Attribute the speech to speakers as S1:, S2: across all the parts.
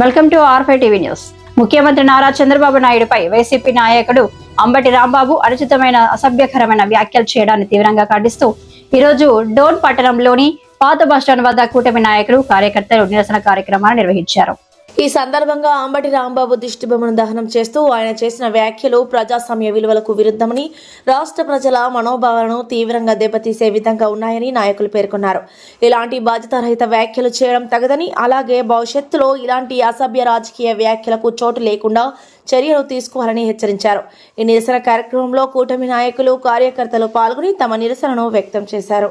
S1: Welcome to ఆర్ఫై TV news. ముఖ్యమంత్రి Nara Chandrababu నాయుడుపై YCP నాయకుడు అంబటి రాంబాబు అనుచితమైన అసభ్యకరమైన వ్యాఖ్యలు చేయడాన్ని తీవ్రంగా ఖండిస్తూ ఈరోజు డోన్ పట్టణంలోని పాత బస్టాండ్ వద్ద కూటమి నాయకులు కార్యకర్తలు నిరసన కార్యక్రమాన్ని నిర్వహించారు.
S2: ఈ సందర్భంగా అంబటి రాంబాబు దిష్టిబొమ్మను దహనం చేస్తూ ఆయన చేసిన వ్యాఖ్యలు ప్రజాస్వామ్య విలువలకు విరుద్ధమని రాష్ట్ర ప్రజల మనోభావాలను తీవ్రంగా దెబ్బతీసే విధంగా ఉన్నాయని నాయకులు పేర్కొన్నారు. ఇలాంటి బాధ్యతారహిత వ్యాఖ్యలు చేయడం తగదని అలాగే భవిష్యత్తులో ఇలాంటి అసభ్య రాజకీయ వ్యాఖ్యలకు చోటు లేకుండా చర్యలు తీసుకోవాలని హెచ్చరించారు. ఈ నిరసన కార్యక్రమంలో కూటమి నాయకులు కార్యకర్తలు పాల్గొని తమ నిరసనను వ్యక్తం చేశారు.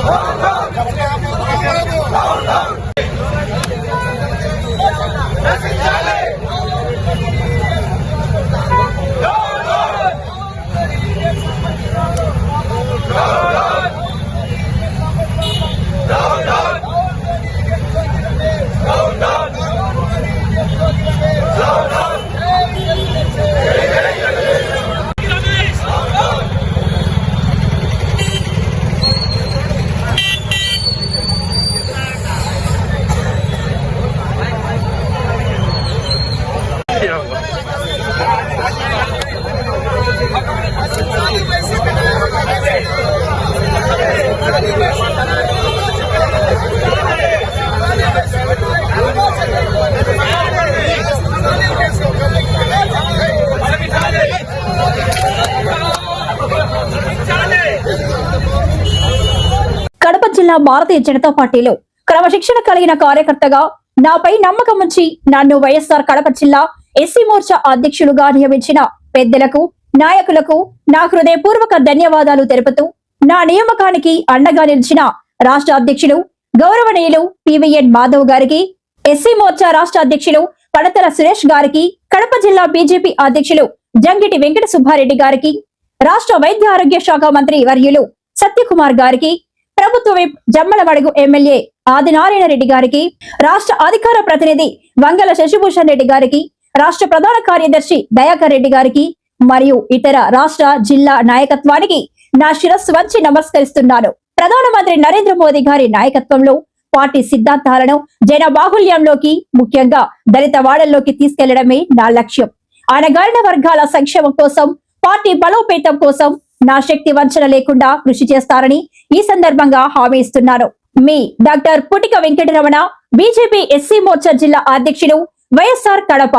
S1: కడప జిల్లా భారతీయ జనతా పార్టీలో క్రమశిక్షణ కలిగిన కార్యకర్తగా నాపై నమ్మకం ఉంచి నన్ను వైఎస్ఆర్ కడప జిల్లా ఎస్సీ మోర్చా అధ్యక్షులుగా నియమించిన పెద్దలకు నాయకులకు నా హృదయపూర్వక ధన్యవాదాలు తెలుపుతూ నా నియామకానికి అండగా నిలిచిన రాష్ట్ర అధ్యక్షులు గౌరవనీయులు పివిఎన్ మాధవ్ గారికి ఎస్సీ మోర్చా రాష్ట్ర అధ్యక్షులు పడతల సురేష్ గారికి కడప జిల్లా బీజేపీ అధ్యక్షులు జంగిటి వెంకట సుబ్బారెడ్డి గారికి రాష్ట్ర వైద్య ఆరోగ్య శాఖ మంత్రి వర్యులు సత్యకుమార్ గారికి ప్రభుత్వ విప్ జమ్మలమడుగు ఎమ్మెల్యే ఆదినారాయణ రెడ్డి గారికి రాష్ట్ర అధికార ప్రతినిధి వంగల శశిభూషణ్ రెడ్డి గారికి రాష్ట్ర ప్రధాన కార్యదర్శి దయాకర్ రెడ్డి గారికి మరియు ఇతర రాష్ట్ర జిల్లా నాయకత్వానికి నా శిరస్సు వంచి నమస్కరిస్తున్నాను. ప్రధానమంత్రి నరేంద్ర మోదీ గారి నాయకత్వంలో పార్టీ సిద్ధాంతాలను జన బాహుల్యంలోకి ముఖ్యంగా దళిత వాడల్లోకి తీసుకెళ్ళడమే నా లక్ష్యం. అణగారిన వర్గాల సంక్షేమం కోసం పార్టీ బలోపేతం కోసం నా శక్తి వంచన లేకుండా కృషి చేస్తారని ఈ సందర్భంగా హామీ ఇస్తున్నారు. మీ doctor Putika Venkataramana BJP SC Morcha జిల్లా అధ్యక్షుడు వైఎస్ఆర్ కడప.